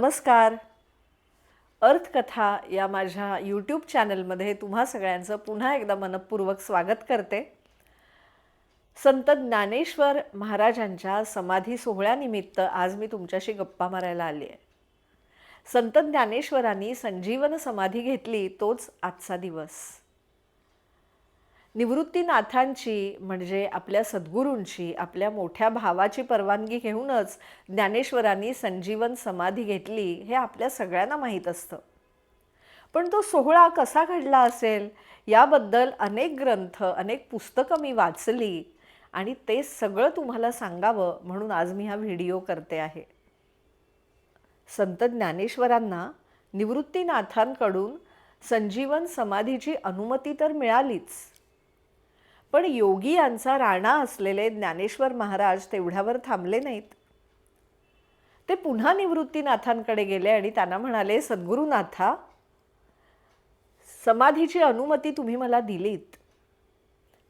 नमस्कार. अर्थकथा या माझ्या यूट्यूब चॅनलमध्ये तुम्हा सगळ्यांचं पुन्हा एकदा मनपूर्वक स्वागत करते. संत ज्ञानेश्वर महाराजांच्या समाधी सोहळ्यानिमित्त आज मी तुमच्याशी गप्पा मारायला आली आहे. संत ज्ञानेश्वरांनी संजीवन समाधी घेतली तोच आजचा दिवस. निवृत्तीनाथांची म्हणजे आपल्या सद्गुरूंची आपल्या मोठ्या भावाची परवानगी घेऊनच ज्ञानेश्वरांनी संजीवन समाधी घेतली हे आपल्या सगळ्यांना माहीत असतं. पण तो सोहळा कसा घडला असेल याबद्दल अनेक ग्रंथ अनेक पुस्तकं मी वाचली आणि ते सगळं तुम्हाला सांगावं म्हणून आज मी हा व्हिडिओ करते आहे. संत ज्ञानेश्वरांना निवृत्तीनाथांकडून संजीवन समाधीची अनुमती तर मिळालीच पण योगी यांचा राणा असलेले ज्ञानेश्वर महाराज तेवढ्यावर थांबले नाहीत. ते पुन्हा निवृत्तीनाथांकडे गेले आणि त्यांना म्हणाले सद्गुरुनाथा समाधीची अनुमती तुम्ही मला दिलीत.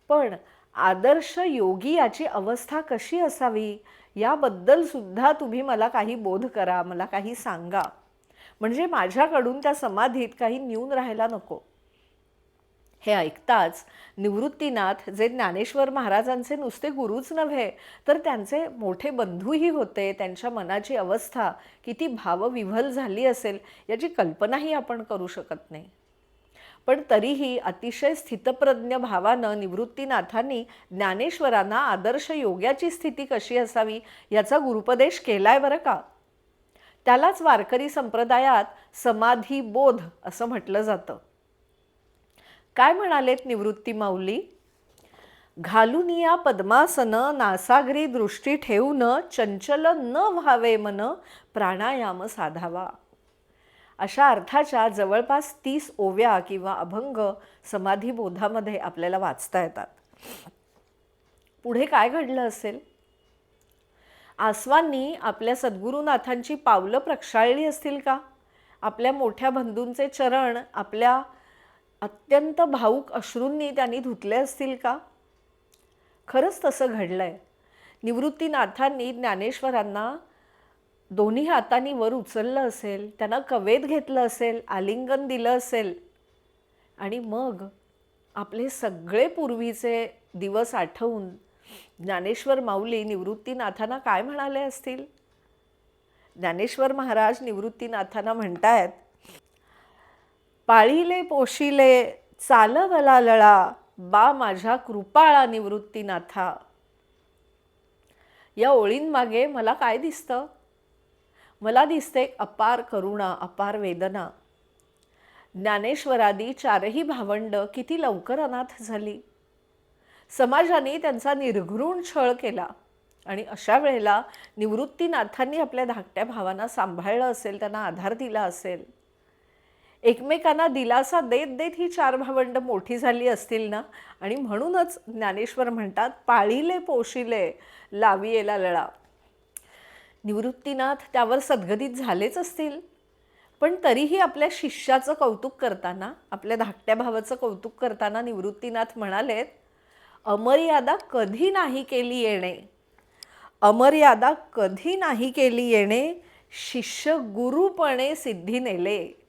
पण आदर्श योगी याची अवस्था कशी असावी? याबद्दल सुद्धा तुम्ही मला काही बोध करा मला काही सांगा. म्हणजे माझ्याकडून त्या समाधीत काही न्यून राहायला नको. हे ऐकताच निवृत्तीनाथ जे ज्ञानेश्वर महाराजांचे नुसते गुरुच नव्हे तर त्यांचे मोठे बंधूही होते. त्यांच्या मनाची अवस्था किती भावविव्हल झाली असेल याची कल्पनाही आपण करू शकत नाही. पण तरीही अतिशय स्थितप्रज्ञ भावानं निवृत्तीनाथांनी ज्ञानेश्वरांना आदर्श योग्याची स्थिती कशी असावी याचा गुरुपदेश केलाय बरं का? त्यालाच वारकरी संप्रदायात समाधी बोध असं म्हटलं जातं. काय म्हणालेत निवृत्ती माऊली? घालून या पद्मासन नासागरी दृष्टी ठेवून चंचल न व्हावे मन प्राणायाम साधावा. अशा अर्थाच्या जवळपास तीस ओव्या किंवा अभंग समाधी बोधामध्ये आपल्याला वाचता येतात. पुढे काय घडलं असेल? आसवांनी आपल्या सद्गुरुनाथांची पावलं प्रक्षाळली असतील का? आपल्या मोठ्या बंधूंचे चरण आपल्या अत्यंत भाऊक अश्रूंनी त्यांनी धुतले असतील का? खरंच तसं घडलं आहे निवृत्तीनाथांनी ज्ञानेश्वरांना दोन्ही हातांनी वर उचललं असेल त्यांना कवेत घेतलं असेल आलिंगन दिलं असेल. आणि मग आपले सगळे पूर्वीचे दिवस आठवून ज्ञानेश्वर माऊली निवृत्तीनाथांना काय म्हणाले असतील? ज्ञानेश्वर महाराज निवृत्तीनाथांना म्हणतायत पाळीले पोशिले चालवला लळा बा माझ्या कृपाळा निवृत्तीनाथा या ओळींमागे मला काय दिसतं? मला दिसते अपार करुणा अपार वेदना. ज्ञानेश्वरादी चारही भावंड किती लवकर अनाथ झाली. समाजाने त्यांचा निर्घृण छळ केला आणि अशा वेळेला निवृत्तीनाथांनी आपल्या धाकट्या भावांना सांभाळलं असेल त्यांना आधार दिला असेल. एकमेकांना दिलासा देत देत ही चार भावंड मोठी झाली असतील ना? आणि म्हणूनच ज्ञानेश्वर म्हणतात पाळीले पोशिले लावियेला लळा. निवृत्तीनाथ त्यावर सद्गतीत झालेच असतील. पण तरीही आपल्या शिष्याचं कौतुक करताना आपल्या धाकट्या भावाचं कौतुक करताना निवृत्तीनाथ म्हणालेत अमर्यादा कधी नाही केली येणे? अमर्यादा कधी नाही केली येणे? शिष्य गुरुपणे सिद्धी नेले.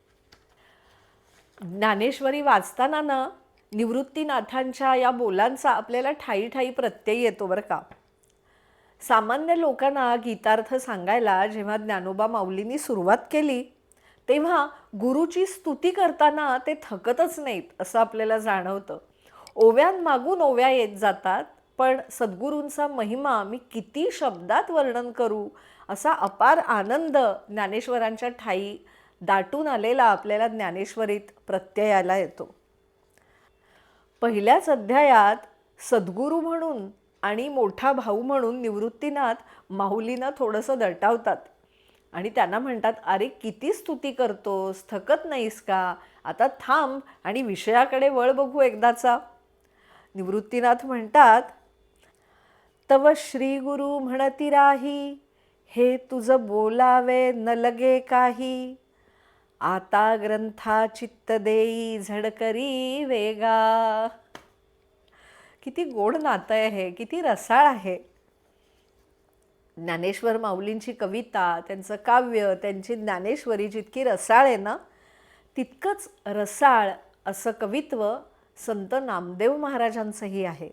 ज्ञानेश्वरी वाचताना ना निवृत्तीनाथांच्या या बोलांचा आपल्याला ठाई ठाई प्रत्यय येतो बरं का. सामान्य लोकांना गीतार्थ सांगायला जेव्हा ज्ञानोबा माऊलींनी सुरुवात केली तेव्हा गुरुची स्तुती करताना ते थकतच नाहीत असं आपल्याला जाणवतं. ओव्यांमागून ओव्या येत जातात पण सद्गुरूंचा महिमा मी किती शब्दात वर्णन करू असा अपार आनंद ज्ञानेश्वरांच्या ठाई दाटून आलेला आपल्याला ज्ञानेश्वरीत प्रत्ययाला येतो. पहिल्याच अध्यायात सद्गुरू म्हणून आणि मोठा भाऊ म्हणून निवृत्तीनाथ माऊलीनं थोडंसं दटावतात. आणि त्यांना म्हणतात अरे किती स्तुती करतोस? थकत नाहीस का? आता थांब आणि विषयाकडे वळ बघू एकदाचा. निवृत्तीनाथ म्हणतात तव श्री गुरु म्हणती राही हे तुझं बोलावे न लगे काही. आता ग्रंथा चित्त देई झडकरी वेगा. किती गोड नातं आहे किती रसाळ आहे. ज्ञानेश्वर माऊलींची कविता त्यांचं काव्य त्यांची ज्ञानेश्वरी जितकी रसाळ आहे ना तितकंच रसाळ असं कवित्व संत नामदेव महाराजांचंही आहे.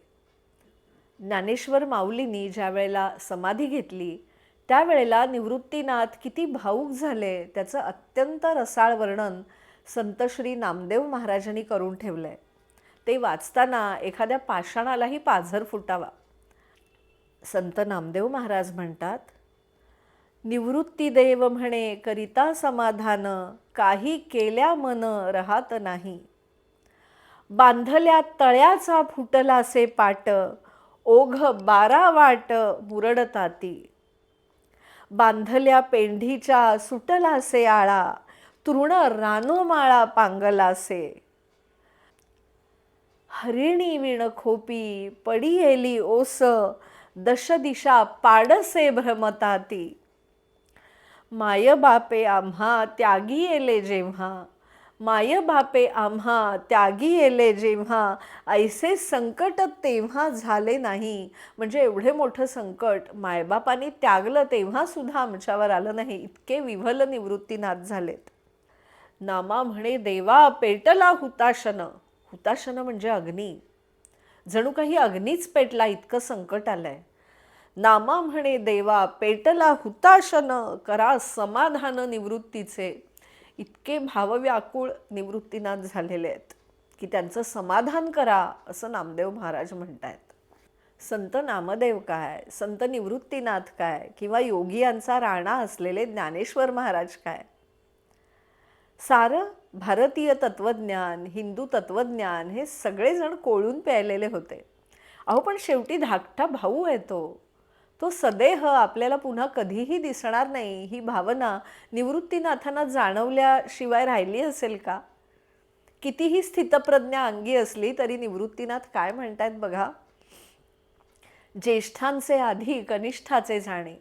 ज्ञानेश्वर माऊलींनी ज्या वेळेला समाधी घेतली त्यावेळेला निवृत्तीनाथ किती भावूक झाले त्याचं अत्यंत रसाळ वर्णन संत श्री नामदेव महाराजांनी करून ठेवलंय. ते वाचताना एखाद्या पाषाणालाही पाझर फुटावा. संत नामदेव महाराज म्हणतात निवृत्तीदेव म्हणे करिता समाधान काही केल्या मन राहत नाही. बांधल्या तळ्याचा फुटलासे पाट ओघ बारा वाट मुरडताती. बांधल्या पेंढीच्या सुटलासे आळा तृण रानोमाळा पांगलासे. हरिणी विण खोपी पडी येली ओस दश दिशा पाडसे भ्रमताती. माय बापे आम्हा त्यागी येले जेव्हा माय बापे आम्हा त्यागी येले जेव्हा ऐसे संकट तेव्हा झाले नाही. म्हणजे एवढे मोठं संकट मायबापांनी त्यागलं तेव्हासुद्धा आमच्यावर आलं नाही. इतके विव्हल निवृत्तीनाथ झालेत. नामा म्हणे देवा पेटला हुताशन. हुताशन म्हणजे अग्नी. जणू काही अग्नीच पेटला इतकं संकट आलंय. नामा म्हणे देवा पेटला हुताशन. करा समाधान निवृत्तीचे. इतके भावव्याकुळ निवृत्तीनाथ झालेले आहेत की त्यांचं समाधान करा असं नामदेव महाराज म्हणतायत. संत नामदेव काय? संत निवृत्तीनाथ काय? किंवा योगियांचा राणा असलेले ज्ञानेश्वर महाराज काय? सारं भारतीय तत्वज्ञान हिंदू तत्वज्ञान हे सगळेजण कोळून प्यायलेले होते. अहो पण शेवटी धाकटा भाऊ येतो तो सदेह आपल्याला पुन्हा कधीही दिसणार नाही ही भावना निवृत्तीनाथांना जाणवल्याशिवाय राहिली असेल का? कितीही स्थितप्रज्ञा अंगी असली तरी निवृत्तीनाथ काय म्हणतायत बघा? ज्येष्ठांचे आधी कनिष्ठाचे जाणे.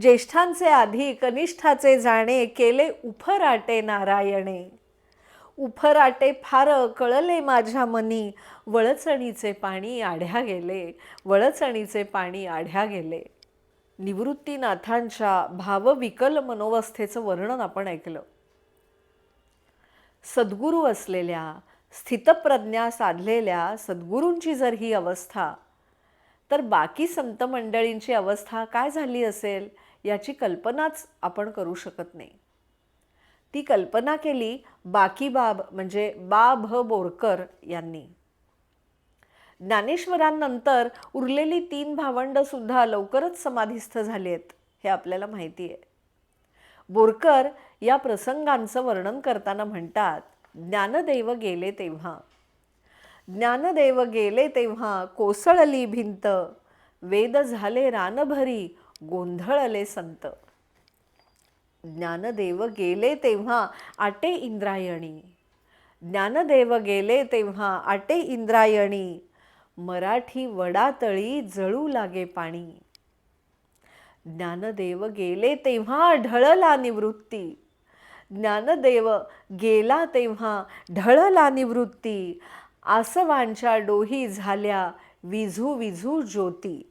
ज्येष्ठांचे आधी कनिष्ठाचे जाणे केले उफराटे नारायणे. उफराटे फार कळले माझ्या मनी. वळचणीचे पाणी आढ्या गेले. वळचणीचे पाणी आढ्या गेले. निवृत्तीनाथांच्या भावविकल मनोवस्थेचं वर्णन आपण ऐकलं. सद्गुरू असलेल्या स्थितप्रज्ञा साधलेल्या सद्गुरूंची जर ही अवस्था तर बाकी संत मंडळींची अवस्था काय झाली असेल याची कल्पनाच आपण करू शकत नाही. ती कल्पना केली बाकी बाब म्हणजे बा भ बोरकर यांनी. ज्ञानेश्वरांनंतर उरलेली तीन भावंड सुद्धा लवकरच समाधीस्थ झाली आहेत हे आपल्याला माहिती आहे. बोरकर या प्रसंगांचं वर्णन करताना म्हणतात ज्ञानदेव गेले तेव्हा. ज्ञानदेव गेले तेव्हा कोसळली भिंत वेद झाले रानभरी गोंधळले संत. ज्ञानदेव गेले तेव्हा आटे इंद्रायणी. ज्ञानदेव गेले तेव्हा आटे इंद्रायणी. मराठी वडातळी जळू लागे पाणी. ज्ञानदेव गेले तेव्हा ढळला निवृत्ती. ज्ञानदेव गेला तेव्हा ढळला निवृत्ती. आसवांच्या डोही झाल्या विझू विझू ज्योती.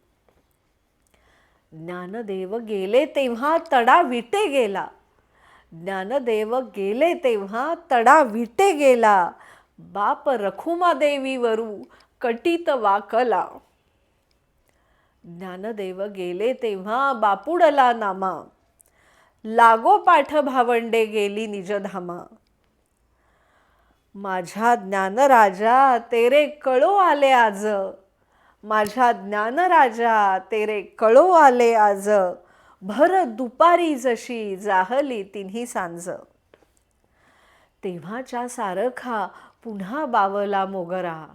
ज्ञानदेव गेले तेव्हा तडा विटे गेला. ज्ञानदेव गेले तेव्हा तडा विटे गेला. बाप रखुमा देवीवरू कटीत वाकला. ज्ञानदेव गेले तेव्हा बापुडला नामा. लागो पाठ भावंडे गेली निजधामा माझ्या ज्ञानराजा तेरे कळो आले आज. माझ्या ज्ञानराजा तेरे कळो आले आज. भर दुपारी जशी जाहली तिन्ही सांज. तेव्हाच्या सारखा पुन्हा बावला मोगरा.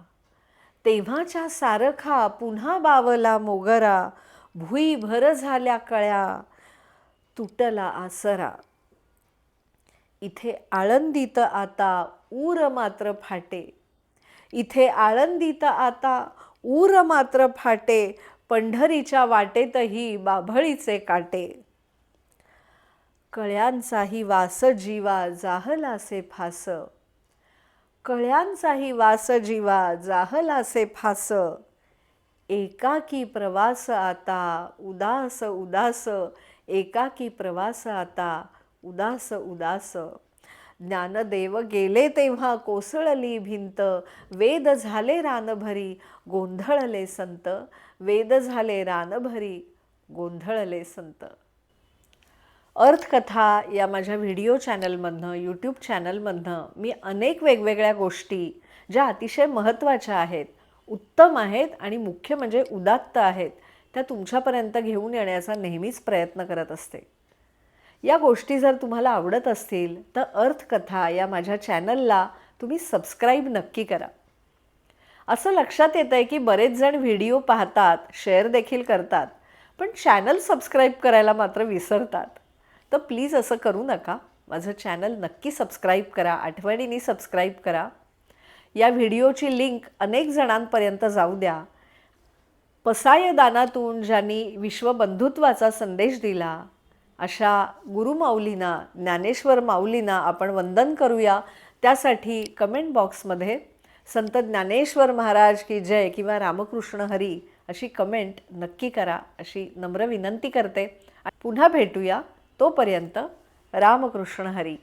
तेव्हाच्या सारखा पुन्हा बावला मोगरा. भुई भर झाल्या कळ्या तुटला आसरा. इथे आळंदीत आता ऊर मात्र फाटे. इथे आळंदीत आता ऊर मात्र फाटे पंढरीच्या वाटेतही बाभळीचे काटे. कळ्यांचाही वास जीवा जाहलासे फास. कळ्यांचाही वास जीवा जाहलासे फास. एकाकी प्रवास आता उदास उदास एकाकी प्रवास आता उदास उदास. ज्ञानदेव गेले तेव्हा कोसळली भिंत. वेद झाले रानभरी गोंधळले संत. वेद झाले रानभरी गोंधळले संत. अर्थकथा या माझ्या व्हिडिओ चॅनलमधनं यूट्यूब चॅनलमधनं मी अनेक वेगवेगळ्या गोष्टी ज्या अतिशय महत्त्वाच्या आहेत उत्तम आहेत आणि मुख्य म्हणजे उदात्त आहेत त्या तुमच्यापर्यंत घेऊन येण्याचा नेहमीच प्रयत्न करत असते. या गोष्टी जर तुम्हाला आवडत असतील तर अर्थकथा या माझ्या चॅनलला तुम्ही सबस्क्राईब नक्की करा. असं लक्षात येतं आहे की बरेच जण व्हिडिओ पाहतात शेअर देखील करतात पण चॅनल सबस्क्राईब करायला मात्र विसरतात. तर प्लीज असं करू नका. माझं चॅनल नक्की सबस्क्राईब करा आठवणीने सबस्क्राईब करा. या व्हिडिओची लिंक अनेक जणांपर्यंत जाऊ द्या. पसायदानातून ज्यांनी विश्वबंधुत्वाचा संदेश दिला अशा गुरुमाऊलींना ज्ञानेश्वर माऊलींना आपण वंदन करूया. त्यासाठी कमेंट बॉक्समध्ये संत ज्ञानेश्वर महाराज की जय किंवा रामकृष्ण हरी अशी कमेंट नक्की करा अशी नम्र विनंती करते. पुन्हा भेटूया तोपर्यंत रामकृष्ण हरी.